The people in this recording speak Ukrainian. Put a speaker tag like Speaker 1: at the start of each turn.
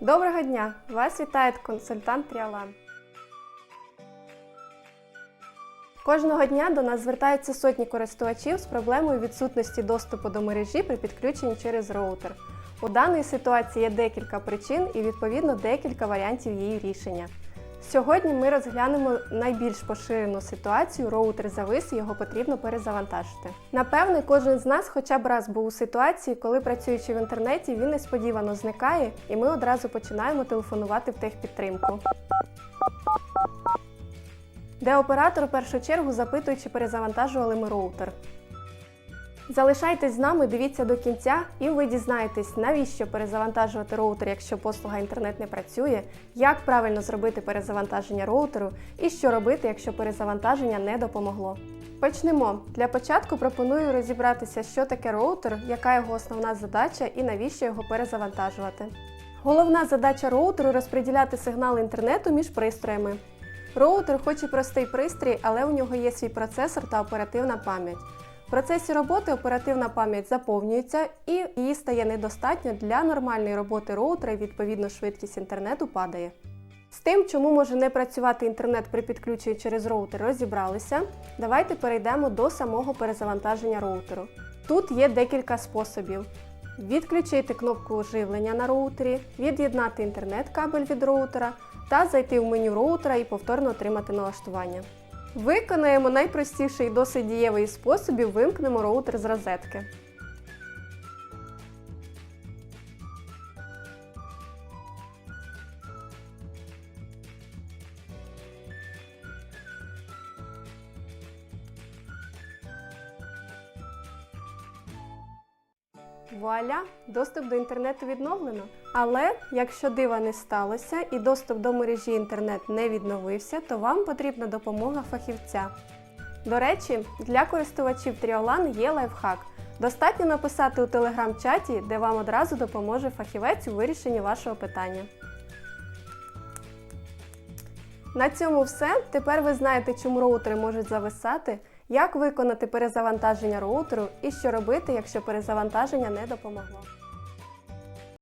Speaker 1: Доброго дня! Вас вітає консультант Тріалан. Кожного дня до нас звертаються сотні користувачів з проблемою відсутності доступу до мережі при підключенні через роутер. У даної ситуації є декілька причин і відповідно декілька варіантів її рішення. Сьогодні ми розглянемо найбільш поширену ситуацію роутер завис і його потрібно перезавантажити. Напевне, кожен з нас хоча б раз був у ситуації, коли працюючи в інтернеті, він несподівано зникає, і ми одразу починаємо телефонувати в техпідтримку. Де оператор в першу чергу запитує, чи перезавантажували ми роутер. Залишайтесь з нами, дивіться до кінця, і ви дізнаєтесь, навіщо перезавантажувати роутер, якщо послуга інтернет не працює, як правильно зробити перезавантаження роутеру і що робити, якщо перезавантаження не допомогло. Почнемо. Для початку пропоную розібратися, що таке роутер, яка його основна задача і навіщо його перезавантажувати. Головна задача роутеру розподіляти сигнали інтернету між пристроями. Роутер хоч і простий пристрій, але у нього є свій процесор та оперативна пам'ять. В процесі роботи оперативна пам'ять заповнюється і її стає недостатньо для нормальної роботи роутера і відповідно швидкість інтернету падає. З тим, чому може не працювати інтернет при підключенні через роутер, розібралися. Давайте перейдемо до самого перезавантаження роутеру. Тут є декілька способів. Відключити кнопку живлення на роутері, від'єднати інтернет-кабель від роутера та зайти в меню роутера і повторно отримати налаштування. Виконаємо найпростіший і досить дієвий спосіб і вимкнемо роутер з розетки. Вуаля, доступ до інтернету відновлено. Але якщо дива не сталося і доступ до мережі інтернет не відновився, то вам потрібна допомога фахівця. До речі, для користувачів Тріолан є лайфхак. Достатньо написати у телеграм-чаті, де вам одразу допоможе фахівець у вирішенні вашого питання. На цьому все. Тепер ви знаєте, чому роутери можуть зависати, як виконати перезавантаження роутеру і що робити, якщо перезавантаження не допомогло.